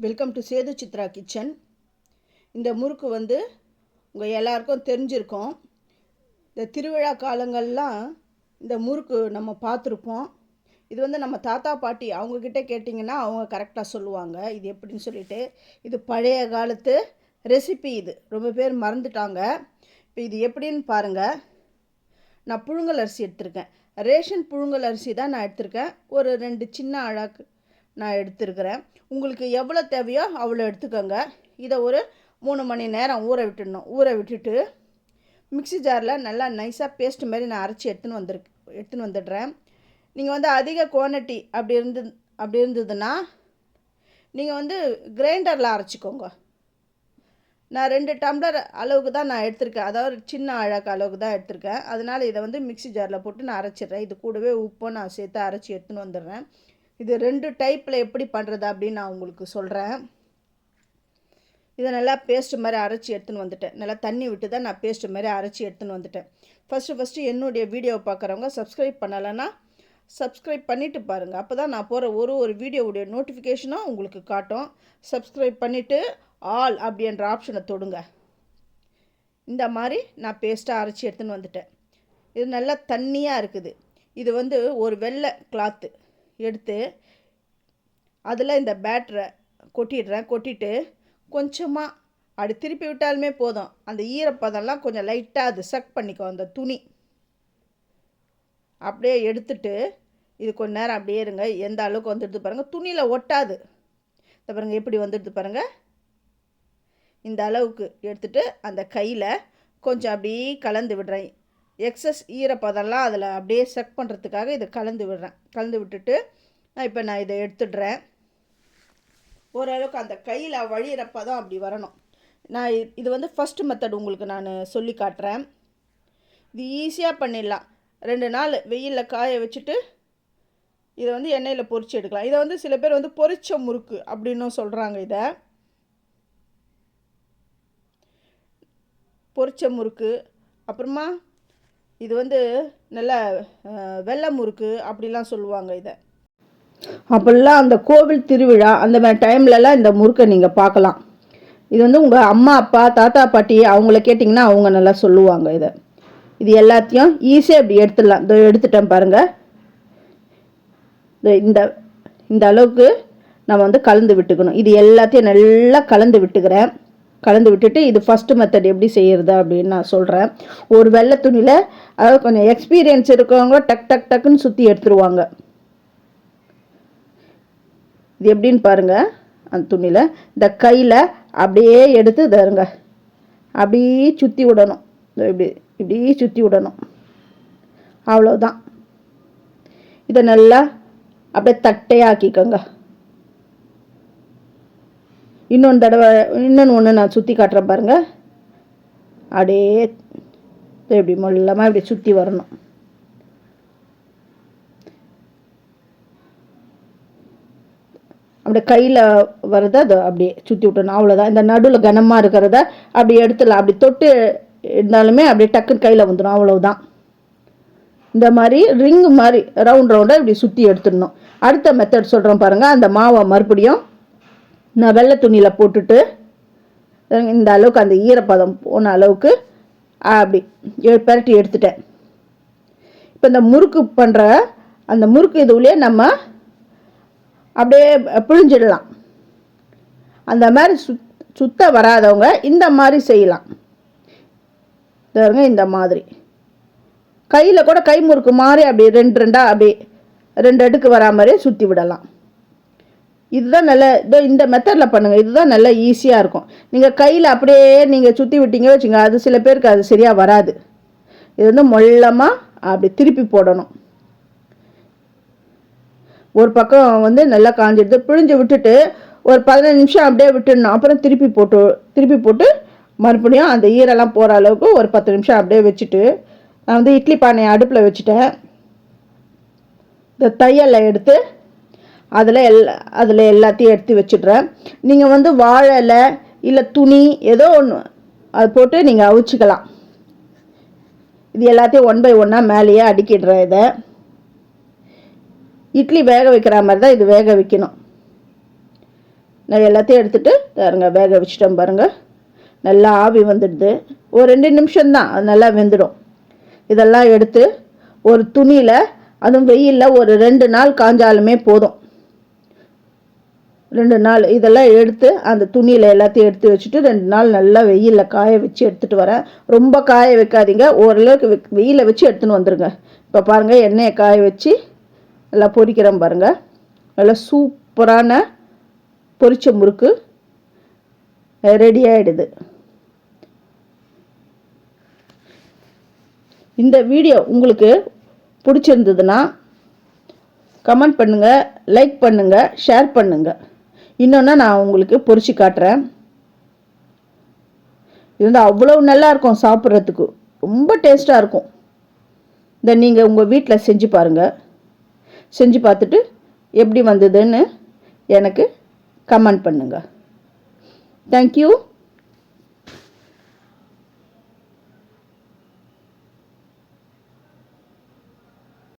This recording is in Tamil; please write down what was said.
Welcome to Sethu Chitra kitchen இந்த முறுக்கு வந்து உங்கள் எல்லாருக்கும் தெரிஞ்சிருக்கோம். இந்த திருவிழா காலங்கள்லாம் இந்த முறுக்கு நம்ம பார்த்துருப்போம். இது வந்து நம்ம தாத்தா பாட்டி அவங்கக்கிட்ட கேட்டிங்கன்னா அவங்க கரெக்டாக சொல்லுவாங்க. இது எப்படின்னு சொல்லிட்டு இது பழைய காலத்து ரெசிபி இது. ரொம்ப பேர் மறந்துட்டாங்க. இப்போ இது எப்படின்னு பாருங்கள் நான் புழுங்கல் அரிசி எடுத்திருக்கேன். ரேஷன் புழுங்கல் அரிசி தான் நான் எடுத்திருக்கேன். ஒரு ரெண்டு சின்ன அழகு நான் எடுத்துருக்கிறேன். உங்களுக்கு எவ்வளோ தேவையோ அவ்வளோ எடுத்துக்கோங்க. இதை ஒரு மூணு மணி நேரம் ஊற விட்டுடணும். ஊற விட்டுட்டு மிக்ஸி ஜாரில் நல்லா நைஸாக பேஸ்ட் மாதிரி நான் அரைச்சி எடுத்துன்னு வந்திருக்கு எடுத்துன்னு வந்துடுறேன். நீங்கள் வந்து அதிக குவான்டிட்டி அப்படி இருந்து அப்படி இருந்ததுன்னா நீங்கள் வந்து கிரைண்டரில் அரைச்சிக்கோங்க. நான் ரெண்டு டம்ளர் அளவுக்கு தான் நான் எடுத்திருக்கேன். அதாவது சின்ன அழகு அளவுக்கு தான் எடுத்திருக்கேன். அதனால் இதை வந்து மிக்ஸி ஜாரில் போட்டு நான் அரைச்சிடுறேன். இது கூடவே உப்பும் நான் சேர்த்து அரைச்சி எடுத்துன்னு வந்துடுறேன். இது ரெண்டு டைப்பில் எப்படி பண்ணுறது அப்படின்னு நான் உங்களுக்கு சொல்கிறேன் இதை நல்லா பேஸ்ட் மாதிரி அரைச்சி எடுத்துன்னு வந்துட்டேன். நல்லா தண்ணி விட்டு தான் நான் பேஸ்ட் மாதிரி அரைச்சி எடுத்துன்னு வந்துட்டேன். ஃபஸ்ட்டு ஃபஸ்ட்டு என்னுடைய வீடியோவை பார்க்குறவங்க சப்ஸ்கிரைப் பண்ணலைன்னா சப்ஸ்கிரைப் பண்ணிவிட்டு பாருங்கள் அப்போ தான் நான் போகிற ஒரு ஒரு வீடியோவுடைய நோட்டிஃபிகேஷனும் உங்களுக்கு காட்டும். சப்ஸ்கிரைப் பண்ணிவிட்டு ஆல் அப்படின்ற ஆப்ஷனை தொடுங்க. இந்த மாதிரி நான் பேஸ்ட்டாக அரைச்சி எடுத்துன்னு வந்துட்டேன். இது நல்லா தண்ணியாக இருக்குது. இது வந்து ஒரு வெள்ளை கிளாத்து எடுத்து அதில் இந்த பேட்டரை கொட்டிடுறேன். கொட்டிட்டு கொஞ்சமாக அப்படி திருப்பி விட்டாலுமே போதும். அந்த ஈரப்பதம்லாம் கொஞ்சம் லைட்டாக அது சக் பண்ணிக்கோ அந்த துணி. அப்படியே எடுத்துட்டு இது கொஞ்ச நேரம் அப்படியே இருங்க. எந்த அளவுக்கு வந்துடுது பாருங்கள் துணியில் ஒட்டாது. இந்த பாருங்கள் எப்படி வந்துடுது பாருங்கள் இந்த அளவுக்கு எடுத்துட்டு அந்த கையில் கொஞ்சம் அப்படியே கலந்து விடுறேன். எக்ஸஸ் ஈரப்பதம்லாம் அதில் அப்படியே செக் பண்ணுறதுக்காக இதை கலந்து விடுறேன். கலந்து விட்டுட்டு நான் இப்போ நான் இதை எடுத்துடுறேன். ஓரளவுக்கு அந்த கையில் வழியிற பதம் அப்படி வரணும். நான் இது வந்து ஃபஸ்ட்டு மெத்தட் உங்களுக்கு நான் சொல்லி காட்டுறேன். இது ஈஸியாக பண்ணிடலாம். ரெண்டு நாள் வெயிலில் காய வச்சுட்டு இதை வந்து எண்ணெயில் பொறிச்சு எடுக்கலாம். இதை வந்து சில பேர் வந்து பொறிச்ச முறுக்கு அப்படின்னும் சொல்கிறாங்க இதை. பொரிச்ச முறுக்கு அப்புறமா இது வந்து நல்ல வெள்ளை முறுக்கு அப்படிலாம் சொல்லுவாங்க இதை. அப்படிலாம் அந்த கோவில் திருவிழா அந்த மாதிரி டைம்லலாம் இந்த முறுக்கை நீங்கள் பார்க்கலாம். இது வந்து உங்கள் அம்மா அப்பா தாத்தா பாட்டி அவங்கள கேட்டிங்கன்னா அவங்க நல்லா சொல்லுவாங்க இதை. இது எல்லாத்தையும் ஈஸியாக இப்படி எடுத்துடலாம். இதோ எடுத்துட்டேன் பாருங்கள் இந்த இந்த அளவுக்கு நம்ம வந்து கலந்து விட்டுக்கணும். இது எல்லாத்தையும் நல்லா கலந்து விட்டுக்கிறேன். கலந்து விட்டுட்டு இது ஃபஸ்ட்டு மெத்தட் எப்படி செய்கிறது அப்படின்னு நான் சொல்கிறேன் ஒரு வெள்ளை துணியில் அதாவது கொஞ்சம் எக்ஸ்பீரியன்ஸ் இருக்கவங்க டக் டக் டக்குன்னு சுற்றி எடுத்துருவாங்க. இது எப்படின்னு பாருங்க அந்த துணியில். இந்த கையில் அப்படியே எடுத்து தருங்க அப்படியே சுற்றி விடணும். இப்படி இப்படி சுற்றி விடணும். அவ்வளோதான் இதை நல்லா அப்படியே தட்டையாக்கிக்கோங்க. இன்னொன்று தடவை இன்னொன்று ஒன்று நான் சுற்றி காட்டுறேன் பாருங்கள் அப்படியே இப்படி மொல்லமாக இப்படி சுற்றி வரணும். அப்படியே கையில் வரத அதை அப்படியே சுற்றி விட்டணும் அவ்வளோதான் இந்த நடுவில் கனமாக இருக்கிறத அப்படி எடுத்துடலாம். அப்படி தொட்டு இருந்தாலுமே அப்படியே டக்குன்னு கையில் வந்துடும். அவ்வளோதான் இந்த மாதிரி ரிங் மாதிரி ரவுண்ட் ரவுண்டாக இப்படி சுற்றி எடுத்துடணும். அடுத்த மெத்தட் சொல்கிறோம் பாருங்கள் அந்த மாவை மறுபடியும் நான் வெள்ளை துணியில் போட்டுட்டு இந்த அளவுக்கு அந்த ஈரப்பதம் போன அளவுக்கு அப்படி பரட்டி பிரட்டி எடுத்துட்டேன். இப்போ இந்த முறுக்கு பண்ணுற அந்த முறுக்கு இதுவுலேயே நம்ம அப்படியே பிழிஞ்சிடலாம். அந்த மாதிரி சுத் சுத்த வராதவங்க இந்த மாதிரி செய்யலாம். பாருங்க இந்த மாதிரி. கையில் கூட கை முறுக்கு மாதிரி அப்படி ரெண்டு ரெண்டாக அப்படி ரெண்டு அடுக்கு வரா மாதிரி சுற்றி விடலாம். இதுதான் நல்ல இதோ இந்த மெத்தடில் பண்ணுங்கள் இதுதான் நல்லா ஈஸியாக இருக்கும். நீங்கள் கையில் அப்படியே நீங்கள் சுற்றி விட்டீங்க வச்சுங்க அது சில பேருக்கு அது சரியாக வராது. இது வந்து மொல்லமாக அப்படி திருப்பி போடணும். ஒரு பக்கம் வந்து நல்லா காஞ்சிடுது. பிழிஞ்சு விட்டுட்டு ஒரு பதினஞ்சு நிமிஷம் அப்படியே விட்டுடணும். அப்புறம் திருப்பி போட்டு திருப்பி போட்டு மறுபடியும் அந்த ஈரெல்லாம் போகிற அளவுக்கு ஒரு பத்து நிமிஷம் அப்படியே வச்சுட்டு நான் வந்து இட்லி பானையை அடுப்பில் வச்சுட்டேன். இந்த தையலை எடுத்து அதில் எல் அதில் எல்லாத்தையும் எடுத்து வச்சிடுறேன். நீங்கள் வந்து வாழை இல்லை துணி ஏதோ ஒன்று அது போட்டு நீங்கள் அவிச்சிக்கலாம். இது எல்லாத்தையும் ஒன் பை ஒன்னாக மேலேயே அடுக்கிடுறேன் இதை. இட்லி வேக வைக்கிற மாதிரி தான் இது வேக வைக்கணும். நான் எல்லாத்தையும் எடுத்துகிட்டு பாருங்க வேக வச்சுட்டோம் பாருங்கள் நல்லா ஆவி வந்துடுது. ஒரு ரெண்டு நிமிஷம்தான் அது நல்லா வெந்துடும். இதெல்லாம் எடுத்து ஒரு துணியில் அதுவும் வெயிலில் ஒரு ரெண்டு நாள் காஞ்சாலுமே போதும். ரெண்டு நாள் இதெல்லாம் எடுத்து அந்த துணியில் எல்லாத்தையும் எடுத்து வச்சுட்டு ரெண்டு நாள் நல்லா வெயிலில் காய வச்சு எடுத்துகிட்டு வரேன். ரொம்ப காய வைக்காதீங்க. ஓரளவுக்கு வெ வெயிலில் வச்சு எடுத்துன்னு வந்துடுங்க இப்போ பாருங்கள் எண்ணெயை காய வச்சு நல்லா பொரிக்கிறேன் பாருங்கள் நல்லா சூப்பரான பொரிச்ச முறுக்கு ரெடி ஆகிடுது இந்த வீடியோ உங்களுக்கு பிடிச்சிருந்ததுன்னா கமெண்ட் பண்ணுங்கள் லைக் பண்ணுங்கள் ஷேர் பண்ணுங்கள் இன்னொன்று நான் உங்களுக்கு பொறிச்சு காட்டுறேன். இது வந்து அவ்வளோ நல்லாயிருக்கும் சாப்பிட்றதுக்கு. ரொம்ப டேஸ்ட்டாக இருக்கும். இதை நீங்கள் உங்கள் வீட்டில் செஞ்சு பாருங்கள் செஞ்சு பார்த்துட்டு எப்படி வந்ததுன்னு எனக்கு கமெண்ட் பண்ணுங்கள் தேங்க்யூ